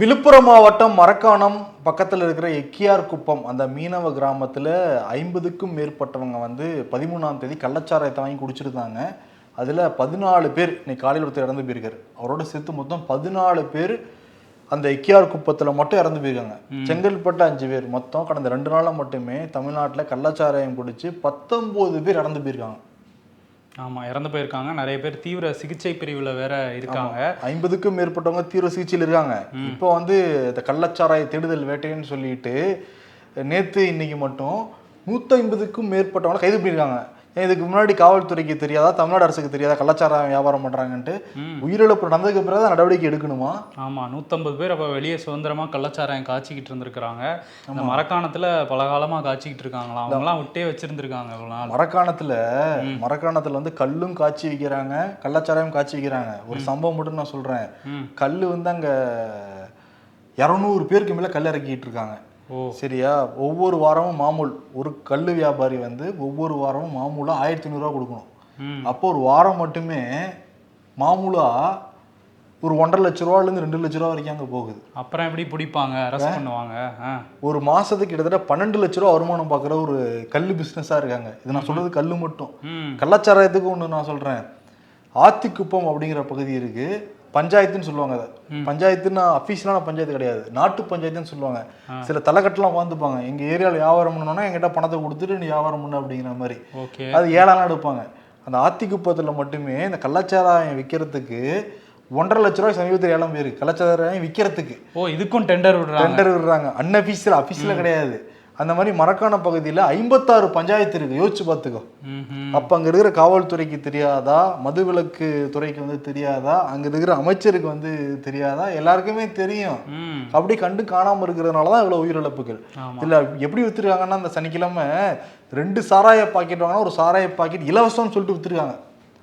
விழுப்புரம் மாவட்டம் மரக்காணம் பக்கத்தில் இருக்கிற எக்கியார் குப்பம் அந்த மீனவ கிராமத்தில் ஐம்பதுக்கும் மேற்பட்டவங்க வந்து பதிமூணாம் தேதி கள்ளச்சாராயத்தை வாங்கி குடிச்சிருந்தாங்க. அதில் பதினாலு பேர் இன்னைக்கு காலையில் ஒருத்தர் இறந்து போயிருக்காரு. அவரோட சேர்த்து மொத்தம் பதினாலு பேர் அந்த எக்கியார் குப்பத்தில் மட்டும் இறந்து போயிருக்காங்க. செங்கல்பட்டு அஞ்சு பேர் மொத்தம் கடந்த ரெண்டு நாளாக மட்டுமே தமிழ்நாட்டில் கள்ளச்சாராயம் குடிச்சு பத்தொம்போது பேர் இறந்து போயிருக்காங்க. ஆமா இறந்து போயிருக்காங்க. நிறைய பேர் தீவிர சிகிச்சை பிரிவுல வேற இருக்காங்க. ஐம்பதுக்கும் மேற்பட்டவங்க தீவிர சிகிச்சையில் இருக்காங்க. இப்போ வந்து இந்த கள்ளச்சாராய தேடுதல் வேட்டைன்னு சொல்லிட்டு நேத்து இன்னைக்கு மட்டும் நூற்றி ஐம்பதுக்கும் மேற்பட்டவங்க கைது பண்ணியிருக்காங்க. இதுக்கு முன்னாடி காவல்துறைக்கு தெரியாதா தமிழ்நாடு அரசுக்கு தெரியாதா கள்ளச்சாராயம் வியாபாரம் பண்றாங்கன்ட்டு? உயிரிழப்பு நடந்ததுக்கு பிறகு நடவடிக்கை எடுக்கணுமா? ஆமா நூத்தம்பது பேர் அப்ப வெளியே சுதந்திரமா கள்ளச்சாராயம் காய்ச்சிக்கிட்டு இருந்திருக்கிறாங்க. இந்த மரக்காணத்துல பல காலமா காய்ச்சிக்கிட்டு இருக்காங்களாம். அவங்கலாம் விட்டே வச்சிருந்திருக்காங்க மரக்காணத்துல மரக்காணத்துல வந்து கல்லும் காய்ச்சி விற்கிறாங்க கள்ளச்சாராயம் காய்ச்சி விற்கிறாங்க ஒரு சம்பவம் மட்டும் நான் சொல்றேன். கல் வந்து அங்க இரநூறு பேருக்கு மேல கல் இறக்கிட்டு இருக்காங்க. சரியா? ஒவ்வொரு வாரமும் மாமூல். ஒரு கல் வியாபாரி வந்து ஒவ்வொரு வாரமும் மாமூலா ஆயிரத்தி ஐநூறுரூவா கொடுக்கணும். அப்போ ஒரு வாரம் மட்டுமே மாமூலா ஒரு ஒன்றரை லட்ச ரூபாலேருந்து ரெண்டு லட்ச ரூபா வரைக்கும் அங்கே போகுது. அப்புறம் எப்படி பிடிப்பாங்க? அரெஸ்ட் பண்ணுவாங்க. ஒரு மாசத்துக்கு கிட்டத்தட்ட பன்னெண்டு லட்ச ரூபா வருமானம் பார்க்குற ஒரு கல் பிஸ்னஸாக இருக்காங்க. இது நான் சொல்றது கல் மட்டும். ம். கள்ளச்சாராயத்துக்கு ஒன்று நான் சொல்றேன். ஆத்திக்குப்பம் அப்படிங்கிற பகுதி இருக்கு. பஞ்சாயத்துன்னு சொல்லுவாங்க அதை. பஞ்சாயத்துன்னா அஃபீஷியலான பஞ்சாயத்து கிடையாது. நாட்டு பஞ்சாயத்துன்னு சொல்லுவாங்க. சில தலைக்கட்டெல்லாம் உட்காந்துப்பாங்க எங்க ஏரியாவில் வியாபாரம் பண்ணணும்னா என்கிட்ட பணத்தை கொடுத்துட்டு நீ வியாபாரம் பண்ணு அப்படிங்கிற மாதிரி. அது ஏழாலாம் எடுப்பாங்க. அந்த ஆத்திக்குப்பத்தில் மட்டுமே இந்த கள்ளச்சாராயம் விற்கிறதுக்கு ஒன்றரை லட்ச ரூபாய் சமீபத்தில் ஏலம் பேர். கள்ளச்சாராயம் விற்கிறதுக்கு ஓ இதுக்கும் டெண்டர் விடுறாங்க. டெண்டர் விடுறாங்க. அன்அஃபீஷியல் அஃபீஷியல் கிடையாது. அந்த மாதிரி மரக்காண பகுதியில் ஐம்பத்தாறு பஞ்சாயத்து இருக்கு. யோசிச்சு பார்த்துக்கோ. அப்ப அங்க இருக்கிற காவல்துறைக்கு தெரியாதா? மதுவிலக்கு துறைக்கு வந்து தெரியாதா? அங்க இருக்கிற அமைச்சருக்கு வந்து தெரியாதா? எல்லாருக்குமே தெரியும். அப்படி கண்டு காணாம இருக்கிறதுனால தான் இவ்வளவு உயிரிழப்புகள். இல்ல எப்படி வித்துருக்காங்கன்னா அந்த சனிக்கிழமை ரெண்டு சாராய பாக்கெட் வாங்கினா ஒரு சாராய பாக்கெட் இலவசம்னு சொல்லிட்டு வித்துருக்காங்க.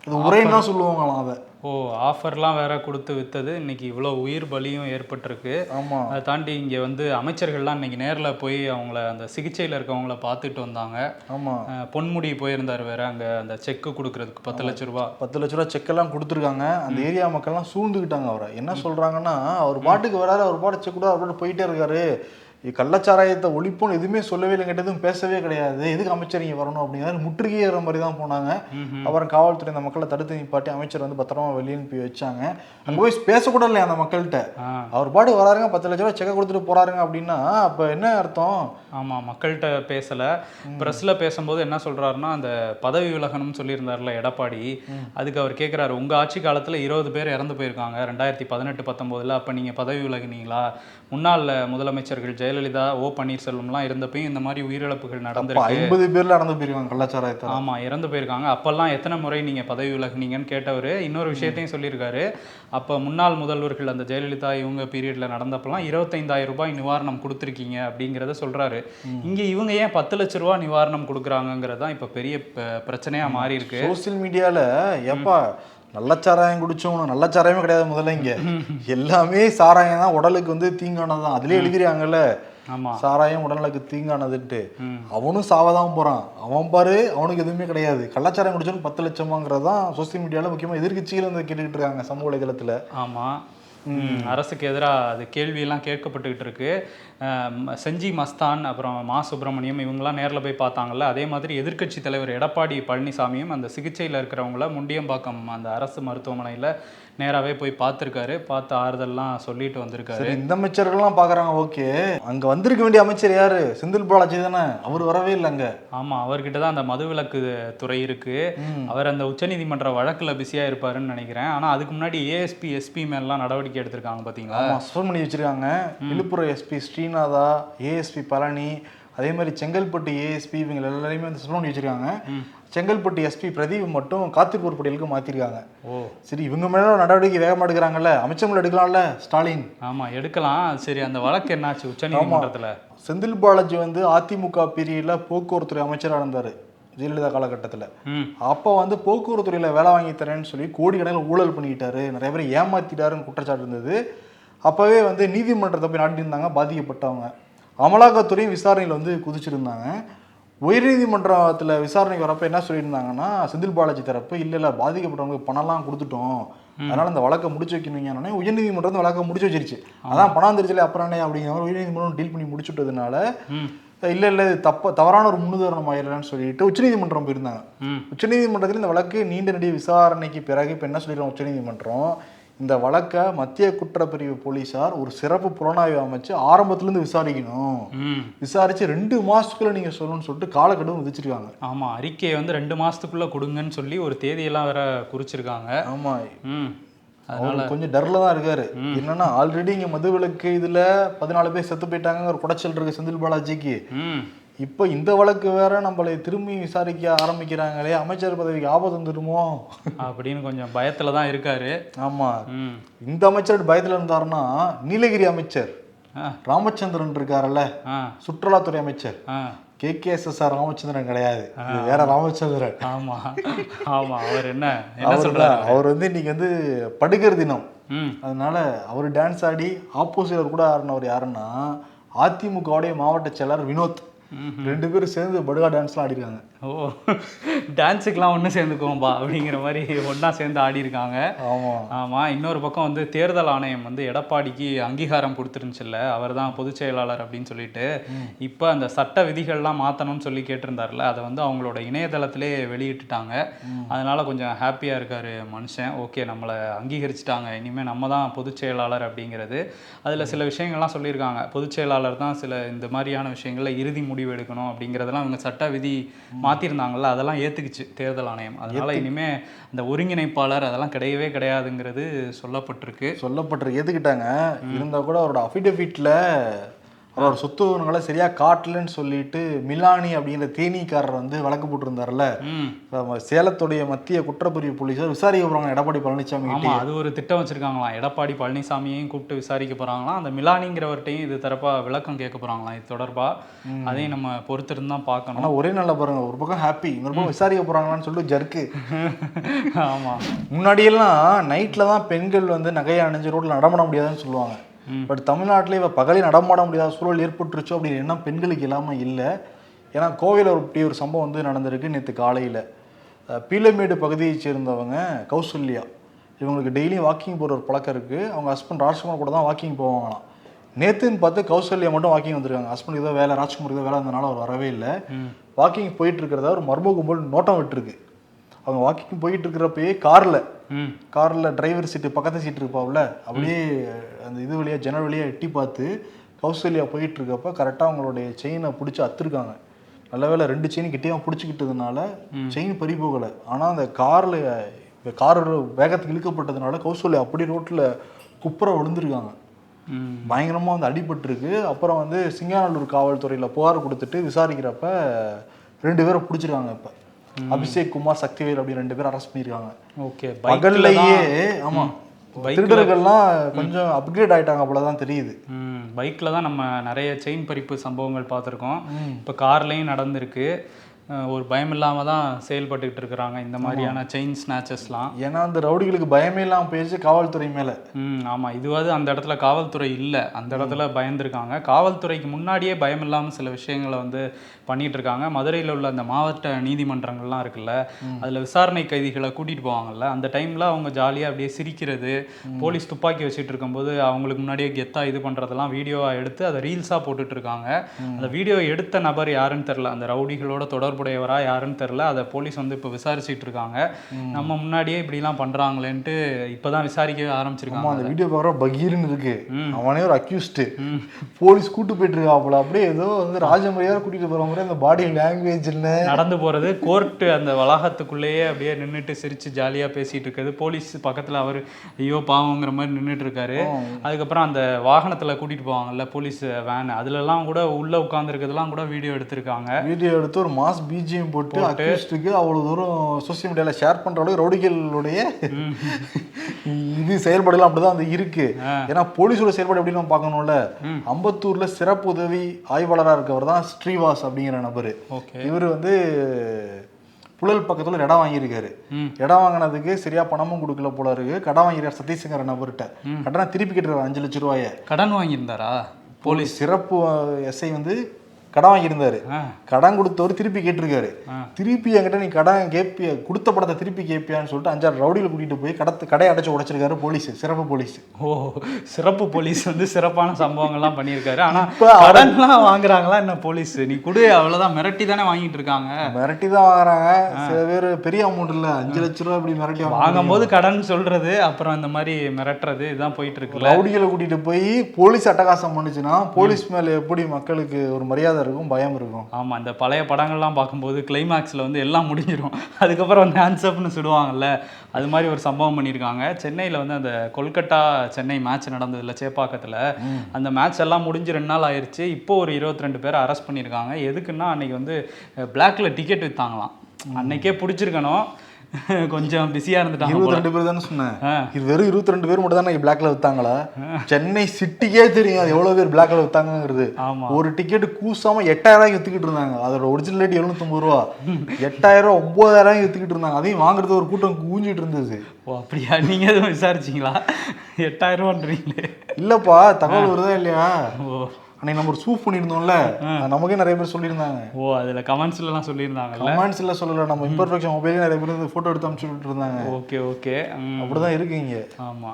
அது உரைன்னு தான் சொல்லுவாங்களாம் அதை. ஓ ஆஃபர்லாம் வேற கொடுத்து வித்தது. இன்னைக்கு இவ்வளோ உயிர் பலியும் ஏற்பட்டிருக்கு. ஆமா. அதை தாண்டி இங்கே வந்து அமைச்சர்கள்லாம் இன்னைக்கு நேர்ல போய் அவங்கள அந்த சிகிச்சையில் இருக்கவங்கள பார்த்துட்டு வந்தாங்க. ஆமா. அஹ் பொன்முடி போயிருந்தார் வேற அங்க அந்த செக்கு கொடுக்கறதுக்கு பத்து லட்ச ரூபா. பத்து லட்ச ரூபா செக்கெல்லாம் கொடுத்துருக்காங்க. அந்த ஏரியா மக்கள்லாம் சூழ்ந்துக்கிட்டாங்க அவரை. என்ன சொல்றாங்கன்னா அவர் பாட்டுக்கு வராரு அவர் பாட்டு செக் கூட அவர் பாட்டு போயிட்டே இருக்காரு. கள்ளச்சாராயத்தை ஒழிப்புன்னு எதுவுமே சொல்லவே இல்லை எதுவும் பேசவே கிடையாது. எதுக்கு அமைச்சர் இங்கே வரணும்? அப்படிங்கிறாரு முற்றுகையிற மாதிரி தான் போனாங்க. அப்புறம் காவல்துறை அந்த மக்களை தடுத்து நிப்பாட்டி அமைச்சர் வந்து பத்திரமா வெளியே அனுப்பி வச்சாங்க. அங்கே போய் பேசக்கூட இல்லையா அந்த மக்கள்கிட்ட? அவர் பாட்டு வராருங்க பத்து லட்ச ரூபா செக்கை கொடுத்துட்டு போறாருங்க அப்படின்னா அப்போ என்ன அர்த்தம்? ஆமா மக்கள்கிட்ட பேசல. பிரஸ்ல பேசும்போது என்ன சொல்றாருன்னா அந்த பதவி விலகணும்னு சொல்லியிருந்தார்ல எடப்பாடி. அதுக்கு அவர் கேட்குறாரு உங்க ஆட்சி காலத்துல இருபது பேர் இறந்து போயிருக்காங்க ரெண்டாயிரத்தி பதினெட்டு பத்தொம்போதுல அப்ப நீங்க பதவி விலகினீங்களா? முன்னாள் முதலமைச்சர்கள் ஜெயலலிதா ஓ பன்னீர்செல்வம்லாம் இருந்தப்பயும் இந்த மாதிரி உயிரிழப்புகள் நடந்திருக்கு. ஐம்பது பேர்ல நடந்து போயிருக்காங்க கள்ளச்சாராயத்தை ஆமா இறந்து போயிருக்காங்க. அப்பெல்லாம் எத்தனை முறை நீங்க பதவி விலகுனீங்கன்னு கேட்டவர் இன்னொரு விஷயத்தையும் சொல்லியிருக்காரு. அப்ப முன்னாள் முதல்வர்கள் அந்த ஜெயலலிதா இவங்க பீரியட்ல நடந்தப்பெல்லாம் இருபத்தைந்தாயிரம் ரூபாய் நிவாரணம் கொடுத்துருக்கீங்க அப்படிங்கிறத சொல்றாரு. இங்க இவங்க ஏன் பத்து லட்ச ரூபாய் நிவாரணம் கொடுக்குறாங்கங்கிறது தான் இப்ப பெரிய ப- பிரச்சனையா மாறி இருக்கு சோசியல் மீடியால ஏப்பா நல்ல சாராயம் குடிச்சவனும் நல்ல சாராயமே கிடையாது முதல்ல இங்க. எல்லாமே சாராயம் தான் உடலுக்கு வந்து தீங்கானதான் அதுலயே எழுதிறாங்கல்ல ஆமா. சாராயம் உடலுக்கு தீங்கானதுட்டு ம். அவனும் சாவதான் போறான். அவன் பாரு அவனுக்கு எதுவுமே கிடையாது. கள்ளச்சாராயம் குடிச்சவனுக்கு பத்து லட்சமாங்கிறது தான் சோசியல் மீடியால முக்கியமா எதிர்க்கட்சிகள் வந்து கேட்டுக்கிட்டு இருக்காங்க சமூக வலைதளத்துல. ஆமா. ம், அரசுக்கு எதிராக அது கேள்வியெல்லாம் கேட்கப்பட்டுக்கிட்டு இருக்கு. செஞ்சி மஸ்தான் அப்புறம் மா சுப்பிரமணியம் இவங்கெல்லாம் நேரில் போய் பார்த்தாங்கல்ல அதே மாதிரி எதிர்க்கட்சி தலைவர் எடப்பாடி பழனிசாமியும் அந்த சிகிச்சையில் இருக்கிறவங்கள முண்டியம்பாக்கம் அந்த அரசு மருத்துவமனையில் நேராகவே போய் பார்த்துருக்காரு. பார்த்து ஆறுதல்லாம் சொல்லிட்டு வந்திருக்காரு. இந்த அமைச்சர்கள்லாம் பாக்குறாங்க ஓகே. அங்க வந்திருக்க வேண்டிய அமைச்சர் யாரு? செந்தில் பாலாஜி தானே? அவர் வரவே இல்லை அங்க. ஆமா அவர்கிட்ட தான் அந்த மதுவிலக்கு துறை இருக்கு. அவர் அந்த உச்சநீதிமன்ற வழக்குல பிஸியா இருப்பாருன்னு நினைக்கிறேன். ஆனா அதுக்கு முன்னாடி ஏஎஸ்பி எஸ்பி மேலாம் நடவடிக்கை எடுத்திருக்காங்க பாத்தீங்களா? ஆமா சஸ்பெண்ட் பண்ணி வச்சிருக்காங்க. விழுப்புரம் எஸ்பி ஸ்ரீநாதா ஏஎஸ்பி பழனி அதே மாதிரி செங்கல்பட்டு ஏஎஸ்பி இவங்க எல்லாரையுமே வந்து சஸ்பெண்ட் பண்ணி வச்சிருக்காங்க. செங்கல்பட்டு எஸ்பி பிரதீப் மட்டும் காத்திருப்பூர் பட்டியலுக்கு மாத்திருக்காங்க. ஓ. சரி இவங்க மேல நடவடிக்கை வேகமா எடுக்கிறாங்கல்ல அமைச்சர் மேல எடுக்கலாம்ல ஸ்டாலின்? ஆமா எடுக்கலாம். சரி அந்த வழக்கு என்னாச்சு? உச்சநீதிமன்றத்துல செந்தில் பாலாஜி வந்து அதிமுக பீரியட்ல போக்குவரத்துறை அமைச்சரா இருந்தாரு ஜெயலலிதா காலகட்டத்துல. அப்போ வந்து போக்குவரத்து துறையில வேலை வாங்கி தரேன்னு சொல்லி கோடிக்கணக்கில் ஊழல் பண்ணிக்கிட்டாரு. நிறைய பேர் ஏமாத்திட்டாருன்னு குற்றச்சாட்டு இருந்தது. அப்பவே வந்து நீதிமன்றத்தை போய் நாட்டியிருந்தாங்க பாதிக்கப்பட்டவங்க. அமலாக்கத்துறையும் விசாரணையில் வந்து குதிச்சிருந்தாங்க. உயர்நீதிமன்றத்தில் விசாரணைக்கு வரப்ப என்ன சொல்லியிருந்தாங்கன்னா செந்தில் பாலாஜி தரப்பு இல்லை இல்லை பாதிக்கப்பட்டவங்களுக்கு பணம்லாம் கொடுத்துட்டோம். அதனால இந்த வழக்கை முடிச்சு வைக்கணுங்க உயர்நீதிமன்றம் வந்து வழக்கை முடிச்சு வச்சிருச்சு. அதான் பணம் தெரிச்சல அப்புறம் அப்படிங்கிற உயர்நீதிமன்றம் டீல் பண்ணி முடிச்சு விட்டதுனால ம். இல்ல இல்ல இது தப்ப தவறான ஒரு முன்னுதாரணம் ஆயிடலாம்னு சொல்லிட்டு உச்சநீதிமன்றம் போயிருந்தாங்க. உச்சநீதிமன்றத்தில் இந்த வழக்கு நீண்ட நெடிய விசாரணைக்கு பிறகு இப்போ என்ன சொல்லிடுறோம் உச்சநீதிமன்றம்? இந்த வழக்கை மத்திய குற்றப்பிரிவு போலீசார் ஒரு சிறப்பு புலனாய்வு அமைச்சு ஆரம்பத்திலேருந்து விசாரிக்கணும். விசாரிச்சு ரெண்டு மாசத்துக்குள்ள நீங்க சொல்லணும்னு சொல்லிட்டு காலக்கெடுவும் விதிச்சிருக்காங்க. ஆமா அறிக்கையை வந்து ரெண்டு மாசத்துக்குள்ள கொடுங்கன்னு சொல்லி ஒரு தேதியெல்லாம் வேற குறிச்சிருக்காங்க. ஆமா. அவர் கொஞ்சம் டர்ல தான் இருக்காரு. என்னன்னா ஆல்ரெடி இங்க மதுவிலக்கு இதுல பதினாலு பேர் செத்து போயிட்டாங்க ஒரு குடைச்சல் இருக்கு செந்தில் பாலாஜிக்கு. இப்போ இந்த வழக்கு வேற நம்மளை திரும்பி விசாரிக்க ஆரம்பிக்கிறாங்களே அமைச்சர் பதவிக்கு ஆபத்து வந்துருமோ? அப்படின்னு கொஞ்சம் பயத்துல தான் இருக்காரு. ஆமா. இந்த அமைச்சர் பயத்துல இருந்தாருன்னா நீலகிரி அமைச்சர் ராமச்சந்திரன் இருக்காருல்ல சுற்றுலாத்துறை அமைச்சர். K. K. S. S. R. Ramachandran கிடையாது. இது வேற ராமச்சந்திரன். ஆமா. ஆமா. அவர் என்ன? அவர் வந்து இன்னைக்கு வந்து படுகர் தினம். அதனால அவர் டான்ஸ் ஆடி ஆப்போசிட்டர் கூட ஆடினவர் யாருன்னா அதிமுகவுடைய மாவட்ட செயலர் வினோத். ரெண்டு பேரும் சேர்ந்து படுகா டான்ஸ்லாம் ஆடிருக்காங்க. ஓ டான்ஸுக்கெலாம் ஒன்று சேர்ந்துக்குவோம்பா அப்படிங்கிற மாதிரி ஒன்றா சேர்ந்து ஆடி இருக்காங்க. ஆமா. ஆமா இன்னொரு பக்கம் வந்து தேர்தல் ஆணையம் வந்து எடப்பாடிக்கு அங்கீகாரம் கொடுத்துருந்துச்சுல்ல அவர் தான் பொதுச் செயலாளர் அப்படின்னு சொல்லிட்டு இப்போ அந்த சட்ட விதிகள்லாம் மாற்றணும்னு சொல்லி கேட்டிருந்தார்ல அதை வந்து அவங்களோட இணையதளத்திலே வெளியிட்டுட்டாங்க. அதனால கொஞ்சம் ஹாப்பியாக இருக்காரு மனுஷன். ஓகே நம்மளை அங்கீகரிச்சிட்டாங்க இனிமேல் நம்ம தான் பொதுச் செயலாளர் அப்படிங்கிறது. அதில் சில விஷயங்கள்லாம் சொல்லியிருக்காங்க. பொதுச் செயலாளர் தான் சில இந்த மாதிரியான விஷயங்களில் இறுதி முடிவு எடுக்கணும் அப்படிங்கிறதெல்லாம் இவங்க சட்ட விதி மாற்றிருந்தாங்கல்ல அதெல்லாம் ஏற்றுக்குச்சு தேர்தல் ஆணையம். அதனால இனிமே அந்த ஒருங்கிணைப்பாளர் அதெல்லாம் கிடையவே கிடையாதுங்கிறது சொல்லப்பட்டிருக்கு. சொல்லப்பட்டிருக்கு. ஏத்துக்கிட்டாங்க இருந்தா கூட அவரோட அஃபிடவிட்ல அவரோட சொத்து விவரங்களை சரியா காட்டலன்னு சொல்லிட்டு மிலானி அப்படிங்கிற தேனீக்காரர் வந்து வழக்கு இப்ப சேலத்துடைய மத்திய குற்றப்பிரிவு போலீசார் விசாரிக்க போறாங்க எடப்பாடி பழனிசாமி ஆமா அது ஒரு திட்டம் வச்சிருக்காங்களாம். எடப்பாடி பழனிசாமியையும் கூப்பிட்டு விசாரிக்க போறாங்களாம் அந்த மிலானிங்கிறவர்கிட்டையும் இது தரப்பா விளக்கம் கேட்க போறாங்களாம் இது தொடர்பா? அதையும் நம்ம பொறுத்திருந்து தான் பார்க்கணும். ஆனா ஒரே நல்ல பாருங்க ஒரு பக்கம் ஹாப்பி இன்னொரு பக்கம் விசாரிக்க போறாங்களான்னு சொல்லிட்டு ஜர்க்கு ஆமா. முன்னாடியெல்லாம் நைட்ல தான் பெண்கள் வந்து நகையை அணிஞ்சு ரோட்ல நடமாட முடியாதுன்னு சொல்லுவாங்க. பட் தமிழ்நாட்டில் இப்போ பகலே நடமாட முடியாத சூழல் ஏற்பட்டுருச்சோ அப்படின்னு எண்ணம் பெண்களுக்கு இல்லாமல் இல்லை. ஏன்னா கோவையில் ஒரு இப்படி ஒரு சம்பவம் வந்து நடந்திருக்கு நேற்று காலையில். பீலமேடு பகுதியை சேர்ந்தவங்க கௌசல்யா. இவங்களுக்கு டெய்லியும் வாக்கிங் போகிற ஒரு பழக்கம் இருக்குது அவங்க ஹஸ்பண்ட் ராஜ்குமார் கூட தான் வாக்கிங் போவாங்களாம். நேத்துன்னு பார்த்து கௌசல்யா மட்டும் வாக்கிங் வந்திருக்காங்க. ஹஸ்பண்ட் ஏதோ வேலை ராஜ்குமார் ஏதோ வேலை இருந்தனால அவர் வரவே இல்லை. வாக்கிங் போயிட்டு இருக்கிறதா ஒரு மர்ம கும்பல் நோட்டம் விட்டுருக்கு. அவங்க வாக்கிங் போயிட்டு இருக்கிறப்பயே காரில் காரில் டிரைவர் சீட்டு பக்கத்து சீட்டு இருப்பாவுல அப்படியே அந்த இது வழியாக ஜன்னல் வழியாக எட்டி பார்த்து கௌசல்யா போயிட்டு இருக்கப்ப கரெக்டாக அவங்களுடைய செயினை பிடிச்சி அத்துருக்காங்க. நல்ல வேளை ரெண்டு செயின் கிட்டேயும் பிடிச்சிக்கிட்டதுனால செயின் பறி போகலை. ஆனால் அந்த காரில் கார் வேகத்துக்கு இழுக்கப்பட்டதுனால கௌசல்யா அப்படி ரோட்டில் குப்புற விழுந்திருக்காங்க. பயங்கரமாக வந்து அடிபட்டிருக்கு. அப்புறம் வந்து சிங்காநல்லூர் காவல்துறையில் புகார் கொடுத்துட்டு விசாரிக்கிறப்ப ரெண்டு பேரை பிடிச்சிருக்காங்க இப்போ. அபிஷேக் குமார் சக்திவேல் அப்படி ரெண்டு பேரும் அரெஸ்ட் பண்ணியிருக்காங்க. ஓகே பகல்லையே ஆமா Bike ல- திருடர்கள்லாம் கொஞ்சம் அப்கிரேட் ஆயிட்டாங்க போலதான் தெரியுது. பைக்கில் தான் நம்ம நிறைய செயின் பறிப்பு சம்பவங்கள் பார்த்துருக்கோம். இப்போ கார்லேயும் நடந்திருக்கு. ஒரு பயம் இல்லாமல் தான் செயல்பட்டுக்கிட்டு இருக்கிறாங்க இந்த மாதிரியான செயின் ஸ்நாச்சஸ்லாம் ஏன்னா அந்த ரவுடிகளுக்கு பயமே இல்லாம போயிடுச்சு காவல்துறை மேல. ம் ஆமாம் இதுவாது அந்த இடத்துல காவல்துறை இல்லை. அந்த இடத்துல பயந்துருக்காங்க. காவல்துறைக்கு முன்னாடியே பயம் இல்லாமல் சில விஷயங்களை வந்து பண்ணிட்டு இருக்காங்க மதுரையில் உள்ள அந்த மாவட்ட நீதிமன்றங்கள்லாம் இருக்குல்ல அதில் விசாரணை கைதிகளை கூட்டிகிட்டு போவாங்கல்ல அந்த டைமில் அவங்க ஜாலியாக அப்படியே சிரிக்கிறது போலீஸ் துப்பாக்கி வச்சுட்டு இருக்கும்போது அவங்களுக்கு முன்னாடியே கெத்தாக இது பண்ணுறதெல்லாம் வீடியோவாக எடுத்து அதை ரீல்ஸாக போட்டுட்டு இருக்காங்க அந்த வீடியோ எடுத்த நபர் யாருன்னு தெரில அந்த ரவுடிகளோட தொடர்புடையவரா யாருன்னு தெரில அதை போலீஸ் வந்து இப்போ விசாரிச்சுட்டு இருக்காங்க நம்ம முன்னாடியே இப்படிலாம் பண்ணுறாங்களேன்ட்டு இப்போ தான் விசாரிக்க ஆரம்பிச்சிருக்காங்க அந்த வீடியோ பார்க்குற பகீர்னு இருக்கு. அவனே ஒரு அக்யூஸ்டு போலீஸ் கூட்டு போயிட்டு இருக்காப்புல அப்படியே ஏதோ வந்து ராஜமரியாதை கூட்டிட்டு போற மாதிரி அந்த பாடி லாங்குவேஜ் என்ன நடந்து போறது கோர்ட்டு அந்த வளாகத்துக்குள்ளேயே அப்படியே நின்றுட்டு சிரிச்சு ஜாலியா பேசிட்டு இருக்கிறது. போலீஸ் பக்கத்துல அவர் ஐயோ பாவங்கிற மாதிரி நின்றுட்டு இருக்காரு. அதுக்கப்புறம் அந்த வாகனத்துல கூட்டிட்டு போவாங்கல்ல போலீஸ் வேன் அதுலலாம் கூட உள்ள உட்காந்துருக்கிறதுலாம் கூட வீடியோ எடுத்திருக்காங்க. வீடியோ எடுத்து ஒரு மாஸ் பிஜிஎம் போட்டு அக்யூஸ்டுக்கு அவ்வளவு தூரம் சோசியல் மீடியால ஷேர் பண்ற அளவுக்கு ரவுடிகளுடைய இது செயல்பாடுலாம் அப்படிதான் வந்து இருக்கு. ஏன்னா போலீஸோட செயல்பாடு எப்படி நம்ம பார்க்கணும்ல அம்பத்தூர்ல சிறப்பு உதவி ஆய்வாளரா இருக்கவர் தான் ஸ்ரீவாஸ் அப்படிங்கிற நபரு. இவர் வந்து புழல் பக்கத்துல இடம் வாங்கியிருக்காரு. இடம் வாங்கினதுக்கு சரியா பணமும் கொடுக்கல போல இருக்கு. கடன் வாங்கியிருக்காரு சதீஷ்ங்கிற நபர்கிட்ட. கடனை திருப்பி கேட்டுருக்காரு அஞ்சு லட்ச ரூபாய. கடன் வாங்கியிருந்தாரா? போலீஸ் சிறப்பு எஸ்ஐ வந்து கடன் வாங்கியிருந்தாரு. கடன் கொடுத்தவர் திருப்பி கேட்டிருக்காரு. திருப்பி என்கிட்ட நீ கடன் கேப்பிய கொடுத்த படத்தை திருப்பி கேட்பியான்னு சொல்லிட்டு அஞ்சாறு ரவுடியில் கூட்டிட்டு போய் கடத்து கடையை அடைச்சு உடைச்சிருக்காரு போலீஸ் சிறப்பு போலீஸ். ஓ சிறப்பு போலீஸ் வந்து சிறப்பான சம்பவங்கள்லாம் பண்ணியிருக்காரு. ஆனா இப்ப அவ- கடன்லாம் வாங்குறாங்களா என்ன போலீஸ்? நீ கொடு அவ்வளவுதான். மிரட்டி தானே வாங்கிட்டு இருக்காங்க. மிரட்டி தான் வாங்குறாங்க. சில பேர் பெரிய அமௌண்ட் இல்ல. அஞ்சு லட்ச ரூபா இப்படி மிரட்டி வாங்கும்போது கடன் சொல்றது அப்புறம் இந்த மாதிரி மிரட்டுறது இதுதான் போயிட்டு இருக்குல்ல. ரவுடிகளை கூட்டிட்டு போய் போலீஸ் அட்டகாசம் பண்ணுச்சுன்னா போலீஸ் மேல எப்படி மக்களுக்கு ஒரு மரியாதை இருக்கும் பயம் இருக்கும். ஆமா இந்த பழைய படங்கள்லாம் பார்க்கும்போது கிளைமேக்ஸ்ல வந்து எல்லாம் முடிஞ்சிடும் அதுக்கப்புறம் வந்து ஹேண்ட்ஸ்அப்னு சுடுவாங்கல்ல அது மாதிரி ஒரு சம்பவம் பண்ணியிருக்காங்க. சென்னையில் வந்து அந்த கொல்கட்டா சென்னை மேட்ச் நடந்ததுல சேப்பாக்கத்தில். அந்த மேட்ச் எல்லாம் முடிஞ்சு ரெண்டு நாள் ஆயிருச்சு. இப்போ ஒரு இருபத்தி ரெண்டு பேரை அரெஸ்ட் பண்ணியிருக்காங்க. எதுக்குன்னா அன்னைக்கு வந்து பிளாக்ல டிக்கெட் வித்தாங்களாம். அன்னைக்கே பிடிச்சிருக்கணும். கொஞ்சம் பிஸியாக இருந்துட்டாங்க இருபத்தி. ரெண்டு பேர் தானே சொன்னேன். இது வெறும் இருபத்தி ரெண்டு பேர் மட்டும் தானே பிளாக்ல வித்தாங்களா? சென்னை சிட்டிக்கே தெரியும் அது எவ்வளவு பேர் பிளாக்ல வித்தாங்கிறது ஒரு டிக்கெட் கூசாம எட்டாயிரம் ரூபாய்க்கு வித்துக்கிட்டு இருந்தாங்க. அதோட ஒரிஜினல் ரேட் எழுநூத்தொம்பது ரூபா. எட்டாயிரம் ரூபா ஒன்பதாயிரம் வித்துக்கிட்டு இருந்தாங்க. அதையும் வாங்குறது ஒரு கூட்டம் கூஞ்சிட்டு இருந்தது. ஓ அப்படியா? நீங்க எதுவும் விசாரிச்சீங்களா? எட்டாயிரம் ரூபான்றீங்களே. இல்லப்பா தகவல் வருதா இல்லையா? ஓ. அன்னைக்கு நம்ம ஒரு சூப் பண்ணியிருந்தோம்ல நமக்கே நிறைய பேர் சொல்லியிருந்தாங்க. ஓ அதுல கமெண்ட்ஸ்ல எல்லாம் சொல்லியிருந்தாங்கல்ல? கமெண்ட்ஸ்ல சொல்லல நம்ம இம்பர்ஃபெக்ஷன் மொபைலே நிறைய பேர் போட்டோ எடுத்து அனுப்பிச்சுட்டு இருந்தாங்க ஓகே ஓகே. அப்படிதான் இருக்கு இங்க. ஆமா.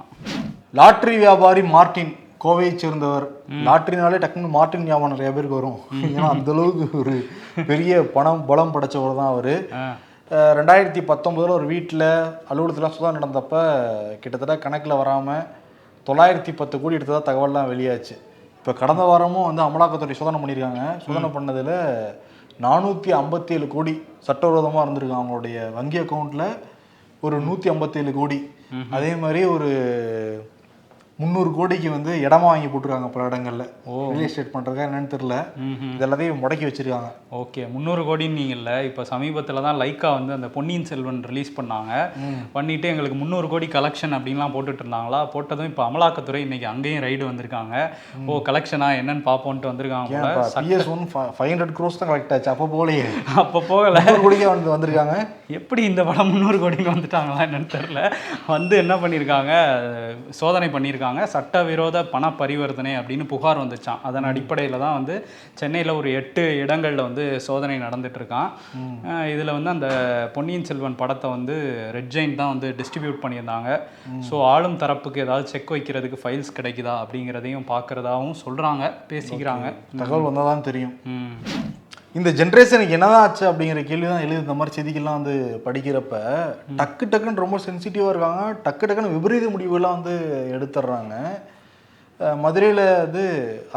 லாட்டரி வியாபாரி மார்ட்டின் கோவையை சேர்ந்தவர். லாட்டரினாலே டக்குன்னு மார்ட்டின் ஞாபகம் நிறைய பேருக்கு வரும். ஏன்னா அந்த அளவுக்கு ஒரு பெரிய பணம் பலம் படைச்சவர் தான் அவரு. ரெண்டாயிரத்தி பத்தொன்பதுல ஒரு வீட்டில் அலுவலகத்தில் சுதா நடந்தப்ப கிட்டத்தட்ட கணக்கில் வராமல் தொள்ளாயிரத்தி பத்து கோடி எடுத்ததா தகவல்லாம் வெளியாச்சு. இப்போ கடந்த வாரமும் வந்து அமலாக்கத்துறை சோதனை பண்ணியிருக்காங்க. சோதனை பண்ணதில் நானூற்றி ஐம்பத்தேழு கோடி சட்டவிரோதமாக இருந்திருக்கு அவங்களுடைய வங்கி அக்கௌண்ட்டில் ஒரு நூற்றி ஐம்பத்தேழு கோடி. அதே மாதிரி ஒரு முந்நூறு கோடிக்கு வந்து இடமா வாங்கி போட்டிருக்காங்க பல இடங்கள்ல. ரியல் எஸ்டேட் பண்ணுறதுக்கா என்னன்னு தெரியல. இது எல்லாத்தையும் முடக்கி வச்சிருக்காங்க. ஓகே முந்நூறு கோடின்னீங்கல்ல இப்போ சமீபத்தில் தான் லைக்கா வந்து அந்த பொன்னியின் செல்வன் ரிலீஸ் பண்ணாங்க. பண்ணிட்டு எங்களுக்கு முந்நூறு கோடி கலெக்ஷன் அப்படின்லாம் போட்டுட்டு இருந்தாங்களா? போட்டதும் இப்போ அமலாக்கத்துறை இன்னைக்கு அங்கேயும் ரைடு வந்திருக்காங்க. ஓ கலெக்ஷனா என்னன்னு பார்ப்போன்ட்டு வந்திருக்காங்க PS one five hundred crores தான் கலெக்ட் ஆச்சு. அப்போ போலையே அப்போ போகல. கோடிக்கே வந்து வந்திருக்காங்க. எப்படி இந்த படம் முந்நூறு கோடிக்கு வந்துட்டாங்களா என்னன்னு தெரில வந்து என்ன பண்ணியிருக்காங்க சோதனை பண்ணியிருக்காங்க சட்டவிரோத பண பரிவர்த்தனை அப்படின்னு புகார் வந்துச்சான் அதன் அடிப்படையில் தான் வந்து சென்னையில் ஒரு எட்டு இடங்களில் வந்து சோதனை நடந்துட்டு இருக்கான் அஹ் இதுல வந்து அந்த பொன்னியின் செல்வன் படத்தை வந்து ரெட் ஜெயின் தான் வந்து டிஸ்ட்ரிபியூட் பண்ணியிருந்தாங்க. ஸோ ஆளும் தரப்புக்கு ஏதாவது செக் வைக்கிறதுக்கு ஃபைல்ஸ் கிடைக்குதா அப்படிங்கிறதையும் பார்க்குறதாவும் சொல்கிறாங்க பேசிக்கிறாங்க. தகவல் வந்தால் தான் தெரியும். இந்த ஜென்ரேஷனுக்கு என்னதான் ஆச்சு அப்படிங்கிற கேள்வி தான் எழுது இந்த மாதிரி செய்திகள்லாம் வந்து படிக்கிறப்ப டக்கு டக்குன்னு ரொம்ப சென்சிட்டிவாக இருக்காங்க. டக்கு டக்குன்னு விபரீத முடிவுகள்லாம் வந்து எடுத்துடுறாங்க. மதுரையில் வந்து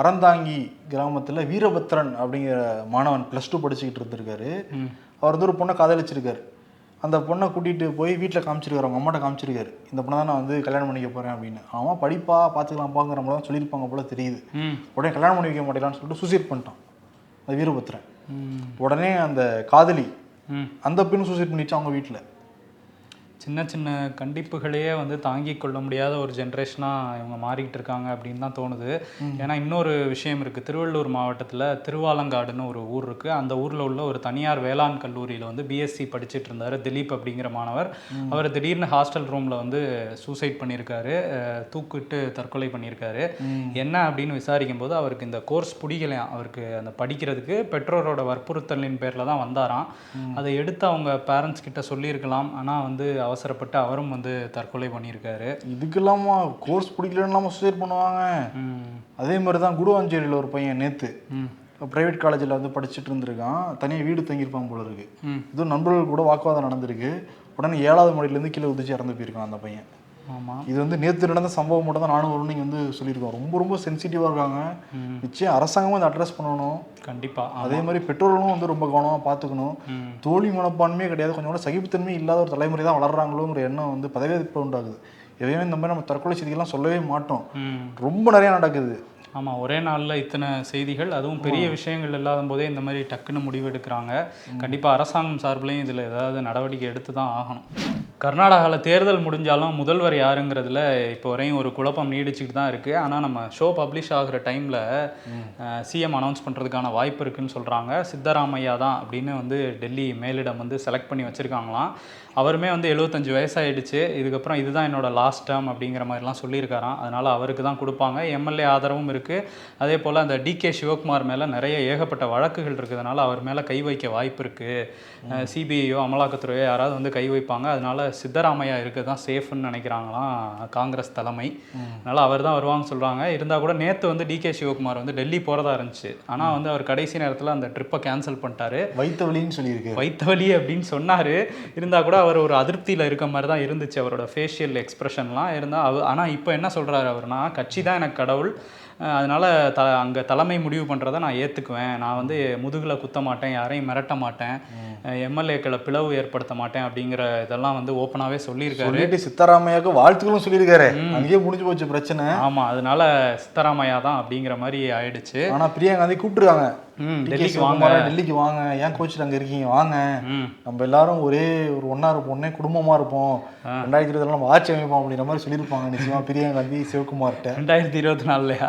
அறந்தாங்கி கிராமத்தில் வீரபத்ரன் அப்படிங்கிற மாணவன் ப்ளஸ் டூ படிச்சுக்கிட்டு இருந்திருக்காரு. அவர் வந்து ஒரு பொண்ணை காதலிச்சிருக்காரு. அந்த பொண்ணை கூட்டிகிட்டு போய் வீட்டில் காமிச்சிருக்காரு. அவங்க அம்மாட்ட காமிச்சிருக்காரு. இந்த பொண்ணை தான் நான் வந்து கல்யாணம் பண்ணிக்க போகிறேன் அப்படின்னு. அவன் படிப்பா பார்த்துக்கலாம்ப்பாங்கிற மாதிரி தான் சொல்லியிருப்பாங்க போல தெரியுது. உடனே கல்யாணம் பண்ணி வைக்க மாட்டேங்களான்னு சொல்லிட்டு சூசைட் பண்ணிட்டான். அந்த வீரபத்ரன். உடனே அந்த காதலி அந்த பெண் சூசைட் பண்ணிச்சு அவங்க வீட்டில் சின்ன சின்ன கண்டிப்புகளையே வந்து தாங்கிக் கொள்ள முடியாத ஒரு ஜென்ரேஷனாக இவங்க மாறிக்கிட்டு இருக்காங்க அப்படின்னு தான் தோணுது. ஏன்னா இன்னொரு விஷயம் இருக்குது திருவள்ளூர் மாவட்டத்தில் திருவாலங்காடுன்னு ஒரு ஊர் இருக்குது அந்த ஊரில் உள்ள ஒரு தனியார் வேளாண் கல்லூரியில் வந்து பிஎஸ்சி படிச்சிட்டு இருந்தார் திலீப் அப்படிங்கிற மாணவர். அவர் திடீர்னு ஹாஸ்டல் ரூமில் வந்து சூசைட் பண்ணியிருக்காரு. தூக்கிட்டு தற்கொலை பண்ணியிருக்காரு. என்ன அப்படின்னு விசாரிக்கும் போது அவருக்கு இந்த கோர்ஸ் பிடிக்கலையாம் அவருக்கு அந்த படிக்கிறதுக்கு பெற்றோரோட வற்புறுத்தலின் பேரில் தான் வந்தாராம். அதை எடுத்து அவங்க பேரண்ட்ஸ் கிட்ட சொல்லியிருக்கலாம். ஆனால் வந்து அவசரப்பட்டு அவரும் வந்து தற்கொலை பண்ணியிருக்காரு. இதுக்கு இல்லாம கோர்ஸ் பிடிக்கலன்னு சூசைட் பண்ணுவாங்க. அதே மாதிரி தான் குடுவாஞ்சேரியில் ஒரு பையன் நேற்று ப்ரைவேட் காலேஜில் வந்து படிச்சுட்டு இருந்திருக்கான். தனியாக வீடு தங்கியிருப்பான் போல இருக்கு. இதுவும் நண்பர்கள் கூட வாக்குவாதம் நடந்திருக்கு. உடனே ஏழாவது மாடியிலேருந்து கீழே உதிச்சு இறந்து போயிருக்கான் அந்த பையன். இது வந்து நேற்று நடந்த சம்பவம் மட்டும் தான் நானும் வரும்னு வந்து சொல்லியிருக்கோம். ரொம்ப ரொம்ப சென்சிட்டிவாக இருக்காங்க. நிச்சயம் அரசாங்கமும் அதை அட்ரஸ் பண்ணணும். கண்டிப்பாக அதே மாதிரி பெற்றோர்களும் வந்து ரொம்ப கவனமாக பார்த்துக்கணும். தோல்வி மனப்பான்மையே கிடையாது. கொஞ்சம் கூட சகிப்புத்தன்மை இல்லாத ஒரு தலைமுறை தான் வளர்றாங்களோங்கிற எண்ணம் வந்து பதவியேற்பு உண்டாகுது. எதையுமே இந்த மாதிரி நம்ம தற்கொலை செய்திகள்லாம் சொல்லவே மாட்டோம். ரொம்ப நிறைய நடக்குது. ஆமாம் ஒரே நாளில் இத்தனை செய்திகள் அதுவும் பெரிய விஷயங்கள் இல்லாத போதே இந்த மாதிரி டக்குன்னு முடிவு எடுக்கிறாங்க கண்டிப்பாக அரசாங்கம் சார்பிலையும் இதில் ஏதாவது நடவடிக்கை எடுத்து தான் ஆகணும். கர்நாடகாவில் தேர்தல் முடிஞ்சாலும் முதல்வர் யாருங்கிறதுல இப்போ வரையும் ஒரு குழப்பம் நீடிச்சுக்கிட்டு தான் இருக்குது ஆனால் நம்ம ஷோ பப்ளிஷ் ஆகுற டைமில் சிஎம் அனௌன்ஸ் பண்ணுறதுக்கான வாய்ப்பு இருக்குன்னு சொல்கிறாங்க சித்தராமையா தான் அப்படின்னு வந்து டெல்லி மேலிடம் வந்து செலக்ட் பண்ணி வச்சுருக்காங்களாம். அவருமே வந்து எழுபத்தஞ்சு வயசாயிடுச்சு. இதுக்கப்புறம் இதுதான் என்னோட லாஸ்ட் டேர்ம் அப்படிங்கிற மாதிரிலாம் சொல்லியிருக்காராம். அதனால் அவருக்கு தான் கொடுப்பாங்க. எம்எல்ஏ ஆதரவும் இருக்குது அதே போல் அந்த டிகே சிவகுமார் மேலே நிறைய ஏகப்பட்ட வழக்குகள் இருக்கிறதுனால அவர் மேலே கை வைக்க வாய்ப்பு இருக்குது சிபிஐயோ அமலாக்கத்துறையோ யாராவது வந்து கை வைப்பாங்க. அதனால சித்தராமையா இருக்க தான் சேஃப்னு நினைக்கிறாங்களாம் காங்கிரஸ் தலைமை. அதனால் அவர் தான் வருவாங்க சொல்கிறாங்க இருந்தால் கூட நேற்று வந்து டிகே சிவகுமார் வந்து டெல்லி போகிறதா இருந்துச்சு. ஆனால் வந்து அவர் கடைசி நேரத்தில் அந்த ட்ரிப்பை கேன்சல் பண்ணிட்டாரு. வைத்த வழின்னு சொல்லியிருக்கு. வைத்த வலி அப்படின்னு சொன்னார். இருந்தால் கூட அவர் ஒரு அதிருப்தியில் இருக்க மாதிரி தான் இருந்துச்சு அவரோட ஃபேஷியல் எக்ஸ்பிரஷன்லாம் இருந்தால் அவ ஆனால் இப்போ என்ன சொல்கிறாரு அவர்னா கட்சி தான் எனக்கு கடவுள். அதனால த அங்கே தலைமை முடிவு பண்ணுறதை நான் ஏற்றுக்குவேன் நான் வந்து முதுகில் குத்த மாட்டேன் யாரையும் மிரட்ட மாட்டேன். எம்எல்ஏக்களை பிளவு ஏற்படுத்த மாட்டேன் அப்படிங்கிற இதெல்லாம் வந்து ஓப்பனாகவே சொல்லியிருக்காரு. சொல்லிட்டு சித்தராமையாக்கு வாழ்த்துக்களும் சொல்லியிருக்காரு. அங்கேயே முடிஞ்சு போச்சு பிரச்சனை. ஆமாம் அதனால சித்தராமையா தான் அப்படிங்கிற மாதிரி ஆயிடுச்சு. ஆனா பிரியா காந்தி கூப்பிட்டுருக்காங்க. டெல்லிக்கு வாங்க. டெல்லிக்கு வாங்க. ஏன் கோச்சில் அங்க இருக்கீங்க? வாங்க. நம்ம எல்லாரும் ஒரே ஒரு ஒண்ணா இருப்போம் ஒன்னே குடும்பமா இருப்போம். ரெண்டாயிரத்தி இருபதுல நம்ம ஆட்சி அமைப்போம் அப்படின்ற மாதிரி சொல்லியிருப்பாங்க நிச்சயமா பிரியா காந்தி சிவகுமார்கிட்ட ரெண்டாயிரத்தி இருபத்தி நாலுலையா?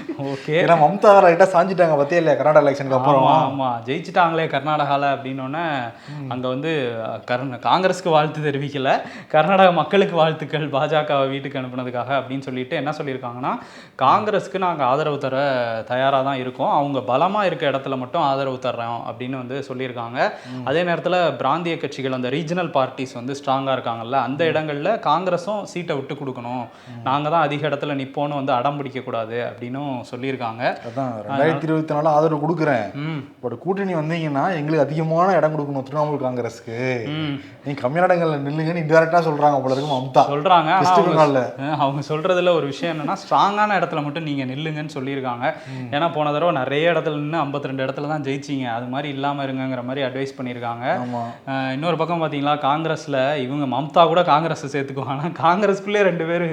ஓகே. ஏன்னா மம்தா ரைட்டா சாஞ்சிட்டாங்க பத்தியே இல்லையா? கர்நாடகா எலெக்ஷனுக்கு அப்புறம். ஆமா. ஆமா ஜெயிச்சிட்டாங்களே கர்நாடகால அப்படின்னோடனே அங்க வந்து கர்ந காங்கிரஸ்க்கு வாழ்த்து தெரிவிக்கல. கர்நாடக மக்களுக்கு வாழ்த்துக்கள் பாஜகவை வீட்டுக்கு அனுப்புனதுக்காக அப்படின்னு சொல்லிட்டு என்ன சொல்லியிருக்காங்கன்னா காங்கிரஸ்க்கு நாங்க ஆதரவு தர தயாரா தான் இருக்கோம். அவங்க பலமா இருக்க இடத்துல மட்டும் ஆதரவு தர்றோம் அப்படின்னு வந்து சொல்லியிருக்காங்க. அதே நேரத்துல பிராந்திய கட்சிகள் அந்த ரீஜனல் பார்ட்டிஸ் வந்து ஸ்ட்ராங்கா இருக்காங்கல்ல அந்த இடங்கள்ல காங்கிரஸும் சீட்டை விட்டு கொடுக்கணும். நாங்க தான் அதிக இடத்துல நிப்போன்னு வந்து அடம் பிடிக்க கூடாது அப்படின்னும் சொல்லியிருக்காங்க. அதான் ரெண்டாயிரத்தி இருபத்தி நாலு ஆதரவு கொடுக்குறேன். பட் கூட்டணி வந்தீங்கன்னா எங்களுக்கு அதிகமான இடம் கொடுக்கணும் திரிணாமுல் காங்கிரஸ்க்கு. நீங்க கம்மியான இடங்கள்ல நில்லுங்கன்னு இன்டெரக்டா சொல்றாங்க போல இருக்கு மம்தா. சொல்றாங்க ஆனா அவங்க சொல்றதுல ஒரு விஷயம் என்னன்னா ஸ்ட்ராங்கான இடத்துல மட்டும் நீங்க நில்லுங்கன்னு சொல்லியிருக்காங்க. ஏன்னா போன தடவை நிறைய இடத்துல நின்று 52 ரெண்டு இடத்துல தான் ஜெயிச்சீங்க. அது மாதிரி இல்லாம இருங்கங்கிற மாதிரி அட்வைஸ் பண்ணியிருக்காங்க. இன்னொரு பக்கம் பாத்தீங்களா காங்கிரஸ்ல இவங்க மம்தா கூட காங்கிரஸ் சேர்த்துக்குவாங்க. காங்கிரஸ்குள்ளே ரெண்டு பேர்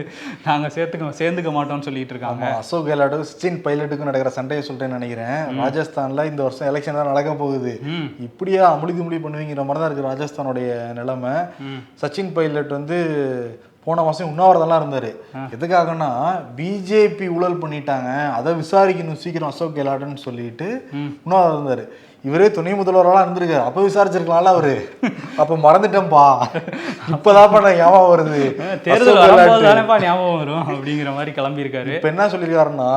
நாங்க சேர்த்துக்க சேர்ந்துக்க மாட்டோம்னு சொல்லிட்டு இருக்காங்க. அசோக் கெலாட்டு சச்சின் பைலட்டுக்கும் நடக்கிற சண்டையை சொல்லிட்டேன்னு நினைக்கிறேன். ராஜஸ்தான்ல இந்த வருஷம் எலெக்ஷன் தான் நடக்க போகுது. இப்படியா அமுளி துமுளி பண்ணுவீங்கிற மாதிரி தான் இருக்கு ராஜஸ்தானுடைய நிலைமை. சச்சின் பைலட் வந்து போன மாசம் உண்ணாவிரதம்லாம் இருந்தாரு. எதுக்காகன்னா பிஜேபி ஊழல் பண்ணிட்டாங்க. அதை விசாரிக்கணும் சீக்கிரம் அசோக் கெலாட்னு சொல்லிட்டு. உண்ணாவிரதம் இருந்தாரு. இவரே துணை முதல்வராக இருந்திருக்காரு அப்ப விசாரிச்சிருக்கலாம்ல அவரு. அப்ப மறந்துட்டேன்பா இப்பதான் பண்ண ஞாபகம் வருது. தேர்தல் ஞாபகம் வரும் அப்படிங்கிற மாதிரி கிளம்பியிருக்காரு. இப்ப என்ன சொல்லியிருக்காருன்னா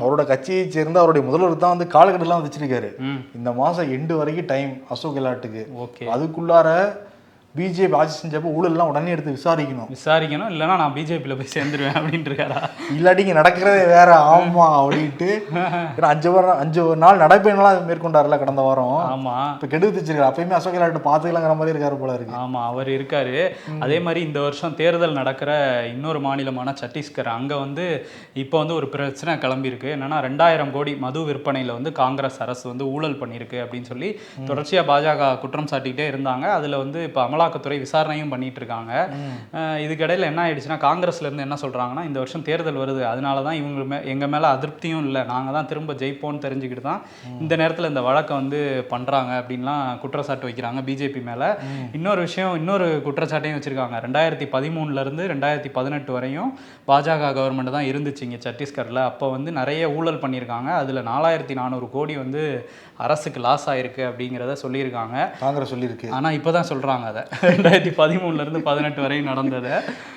அவரோட கட்சியை சேர்ந்து அவருடைய முதல்வர் தான் வந்து காலக்கட்டெல்லாம் வச்சிருக்காரு. இந்த மாசம் எண்டு வரைக்கும் டைம் அசோக் கெலாட்டுக்கு ஓகே. அதுக்குள்ளார பிஜேபி ஆட்சி செஞ்சப்போ ஊழல்லாம் உடனே எடுத்து விசாரிக்கணும். விசாரிக்கணும் இல்லைன்னா நான் பிஜேபியில் போய் சேர்ந்துருவேன் அப்படின்ட்டு இருக்காரா இல்லாட்டி இங்க நடக்கிறதே வேற ஆமா அப்படின்ட்டு. ஏன்னா அஞ்சு வாரம் அஞ்சு நாள் நடைபயணம்லாம் மேற்கொண்டாருல கடந்த வாரம். ஆமா. இப்ப கெடுத்து வச்சிருக்காரு அப்பயுமே அசோக் கெலாட்டு பாத்துக்கலாங்கிற மாதிரி இருக்காரு போல இருக்கு. ஆமா அவர் இருக்காரு. அதே மாதிரி இந்த வருஷம் தேர்தல் நடக்கிற இன்னொரு மாநிலமான சத்தீஸ்கர் அங்க வந்து இப்போ வந்து ஒரு பிரச்சனை கிளம்பியிருக்கு என்னன்னா ரெண்டாயிரம் கோடி மது விற்பனையில வந்து காங்கிரஸ் அரசு வந்து ஊழல் பண்ணியிருக்கு அப்படின்னு சொல்லி தொடர்ச்சியா பாஜக குற்றம் சாட்டிக்கிட்டே இருந்தாங்க. அதுல வந்து இப்போ அமலாக்கத்துறை விசாரணையும் பண்ணிட்டு இருக்காங்க இதுக்கிடையில என்ன ஆயிடுச்சுன்னா காங்கிரஸ்ல இருந்து என்ன சொல்றாங்கன்னா இந்த வருஷம் தேர்தல் வருது. அதனால தான் இவங்க மே எங்க மேல அதிருப்தியும் இல்லை. நாங்க தான் திரும்ப ஜெயிப்போம்னு தெரிஞ்சுக்கிட்டு தான் இந்த நேரத்துல இந்த வழக்கை வந்து பண்றாங்க அப்படின்லாம் குற்றச்சாட்டு வைக்கிறாங்க பிஜேபி மேல. இன்னொரு விஷயம் இன்னொரு குற்றச்சாட்டையும் வச்சிருக்காங்க. ரெண்டாயிரத்தி பதிமூணுல இருந்து ரெண்டாயிரத்தி பதினெட்டு வரையும் பாஜக கவர்மெண்ட் தான் இருந்துச்சு இங்க சத்தீஸ்கர்ல. அப்போ வந்து நிறைய ஊழல் பண்ணியிருக்காங்க. அதுல நாலாயிரத்தி நானூறு கோடி வந்து அரசுக்கு லாஸ் ஆயிருக்கு அப்படிங்கிறத சொல்லியிருக்காங்க. காங்கிரஸ் சொல்லியிருக்கு. ஆனா இப்பதான் சொல்றாங்க அதை. ரெண்டாயிரத்தி பதிமூணுல இருந்து பதினெட்டு வரையும் நடந்ததை.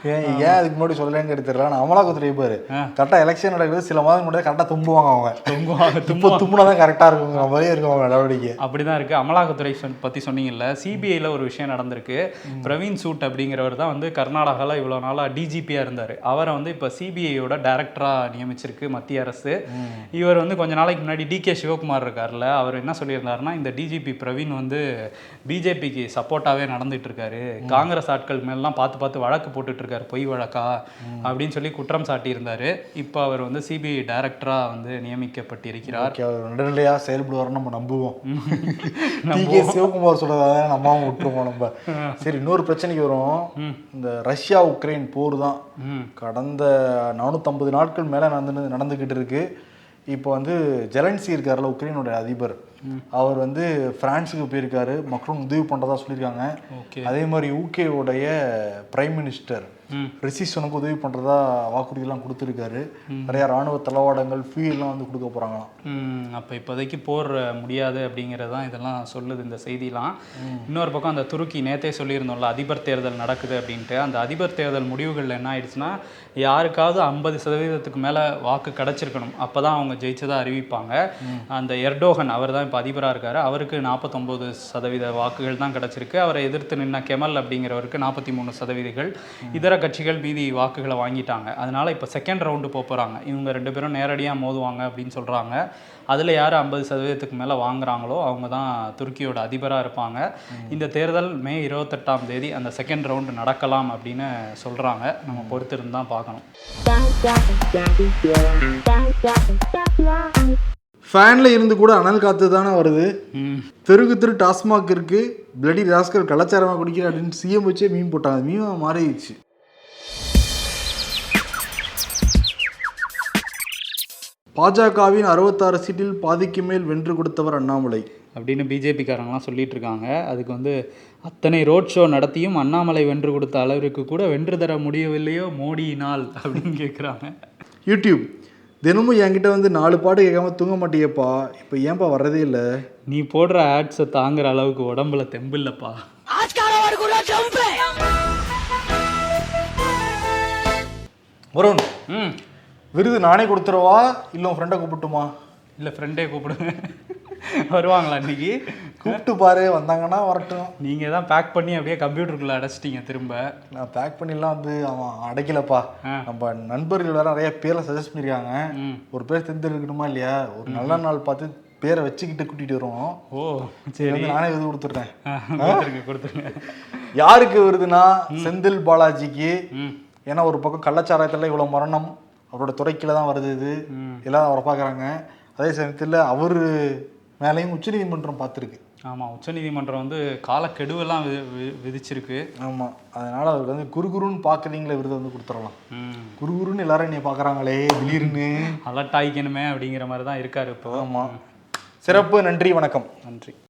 ஏன் ஏன் அதுக்கு முன்னாடி சொல்லலங்கிறது தெரியல நான் அமலாக்கத்துறை பாரு கரெக்டா எலெக்ஷன் நடக்குது சில மாதம் முன்னாடி கரெக்டா தும்புவாங்க அவங்க. தொங்குவாங்க இப்போ தும்புனா தான் கரெக்டா இருக்குங்கிற மாதிரியே இருக்கும் அவங்க நடவடிக்கை. அப்படிதான் இருக்கு. அமலாக்கத்துறை சொன்- பத்தி சொன்னீங்கல்ல சிபிஐல ஒரு விஷயம் நடந்திருக்கு. பிரவீன் சூட் அப்படிங்கிறவர் தான் வந்து கர்நாடகால இவ்வளவு நாளா டிஜிபியா இருந்தாரு. அவரை வந்து இப்ப சிபிஐயோட டைரக்டரா நியமிச்சிருக்கு மத்திய அரசு. இவர் வந்து கொஞ்ச நாளைக்கு முன்னாடி டி கே சிவகுமார் இருக்கார்ல அவர் என்ன சொல்லியிருந்தாருன்னா இந்த டிஜிபி பிரவீன் வந்து பிஜேபிக்கு சப்போர்ட்டாவே நடந்துட்டு இருக்காரு காங்கிரஸ் ஆட்கள் மேலாம் பார்த்து பார்த்து வழக்கு போட்டுட்டு இருக்காரு பொய் வழக்கா? அப்படின்னு சொல்லி குற்றம் சாட்டியிருந்தாரு. இப்போ அவர் வந்து சிபிஐ டைரக்டரா வந்து நியமிக்கப்பட்டிருக்கிறார். ஓகே அவர் நடுநிலையா செயல்படுவார்னு நம்ம நம்புவோம். சிவகுமார் சொல்றதால நம்பாம விட்டுருவோம் நம்ம. சரி இன்னொரு பிரச்சனைக்கு வரும். இந்த ரஷ்யா உக்ரைன் போர் தான். கடந்த நானூற்றம்பது நாட்கள் மேலே நடந்து நடந்துக்கிட்டு இருக்கு. இப்போ வந்து ஜெலன்சி இருக்காருல்ல உக்ரைனோட அதிபர். அவர் வந்து பிரான்ஸுக்கு போயிருக்காரு. மக்களும் உதவி பண்ணுறதா சொல்லியிருக்காங்க. அதே மாதிரி யூகேவுடைய பிரைம் மினிஸ்டர் ம். ரிசிஷனுக்கு உதவி பண்ணுறதா வாக்குறுதிலாம் கொடுத்துருக்காரு. நிறைய ராணுவ தளவாடங்கள் ஃபியூல்லாம் வந்து கொடுக்க போகிறாங்களாம் அப்போ இப்போதைக்கு போர் முடியாது அப்படிங்கிறது தான் இதெல்லாம் சொல்லுது இந்த செய்திலாம். இன்னொரு பக்கம் அந்த துருக்கி நேத்தே சொல்லியிருந்தோம்ல அதிபர் தேர்தல் நடக்குது அப்படின்ட்டு. அந்த அதிபர் தேர்தல் முடிவுகளில் என்ன ஆயிடுச்சுன்னா யாருக்காவது ஐம்பது சதவீதத்துக்கு மேலே வாக்கு கிடச்சிருக்கணும். அப்போ தான் அவங்க ஜெயிச்சதாக அறிவிப்பாங்க. அந்த எர்டோகன் அவர் தான் இப்போ அதிபராக இருக்கார். அவருக்கு நாற்பத்தொம்போது சதவீத வாக்குகள் தான் கிடச்சிருக்கு. அவரை எதிர்த்து நின்ன கெமல் அப்படிங்கிறவருக்கு நாற்பத்தி மூணு சதவீதங்கள். இதர கட்சிகள் மீதி வாக்குகளை வாங்கிட்டாங்க. அதனால் இப்போ செகண்ட் ரவுண்டு போக போகிறாங்க இவங்க ரெண்டு பேரும் நேரடியாக மோதுவாங்க அப்படின்னு சொல்கிறாங்க அதில் யார் ஐம்பது சதவீதத்துக்கு மேலே வாங்குறாங்களோ அவங்க தான் துருக்கியோட அதிபராக இருப்பாங்க. இந்த தேர்தல் மே இருபத்தெட்டாம் தேதி அந்த செகண்ட் ரவுண்டு நடக்கலாம் அப்படின்னு சொல்கிறாங்க நம்ம பொறுத்திருந்து தான் பார்க்கணும் ஃபேனில் இருந்து கூட அனல் காற்று தானே வருது. தெருக்கு தெரு டாஸ்மாக் இருக்கு. பிளடி ராஸ்கல் கலாச்சாரமாக குடிக்கிற அப்படின்னு சிஎம் வச்சே மீன் போட்டாங்க. மீன் மாறிடுச்சு. பாஜகவின் அறுபத்தாறு சீட்டில் பாதிக்கு மேல் வென்று கொடுத்தவர் அண்ணாமலை. அப்படின்னு பிஜேபிக்காரங்களாம் சொல்லிட்டு இருக்காங்க. அதுக்கு வந்து அத்தனை ரோட் ஷோ நடத்தியும் அண்ணாமலை வென்று கொடுத்த அளவிற்கு கூட வென்று தர முடியவில்லையோ? மோடியினால் அப்படின்னு கேட்குறாங்க யூடியூப். தினமும் என்கிட்ட வந்து நாலு பாட்டு கேட்காம தூங்க மாட்டியப்பா. இப்போ ஏன்பா வர்றதே இல்லை? நீ போடுற ஆட்ஸை தாங்குற அளவுக்கு உடம்புல தெம்பு இல்லப்பா. வருண் ம். விருது நானே கொடுத்துருவா இல்லை உன் ஃப்ரெண்டை கூப்பிட்டுமா? இல்லை ஃப்ரெண்டே கூப்பிடுங்க வருவாங்களா இன்னைக்கு? கூப்பிட்டு பாரு வந்தாங்கன்னா வரட்டும். நீங்கள் தான் பேக் பண்ணி அப்படியே கம்ப்யூட்டருக்குள்ளே அடைச்சிட்டீங்க திரும்ப. நான் பேக் பண்ணிலாம் வந்து அவன் அடைக்கலப்பா. நம்ம நண்பர்கள் வேற நிறைய பேரை சஜஸ்ட் பண்ணியிருக்காங்க ஒரு பேர் தெரிஞ்சிருக்கணுமா இல்லையா? ஒரு நல்ல நாள் பார்த்து பேரை வச்சுக்கிட்டு கூட்டிட்டு வருவோம். ஓ இது சரி. நானே விருது கொடுத்துட்றேன். கொடுத்துருங்க கொடுத்துருங்க. யாருக்கு வருதுன்னா செந்தில் பாலாஜிக்கு. ஏன்னா ஒரு பக்கம் கள்ளச்சாராயத்தில் இவ்வளோ மரணம் அவரோட துறைக்கில தான் வருது இது. ம். எல்லாரும் அவரை பார்க்குறாங்க. அதே சமயத்தில் அவர் மேலேயும் உச்சநீதிமன்றம் பார்த்துருக்கு. ஆமாம் உச்சநீதிமன்றம் வந்து காலக்கெடுவெல்லாம் வி விதிச்சிருக்கு. ஆமாம் அதனால் அவருக்கு வந்து குறுகுருன்னு பார்க்குறீங்களே விருது வந்து கொடுத்துடலாம். ம். குறுகுருன்னு எல்லாரும் என்னை பார்க்குறாங்களே திடீர்னு. அலர்ட் ஆகிக்கணுமே அப்படிங்கிற மாதிரி தான் இருக்காரு இப்போ. ஆமாம் சிறப்பு நன்றி வணக்கம். நன்றி.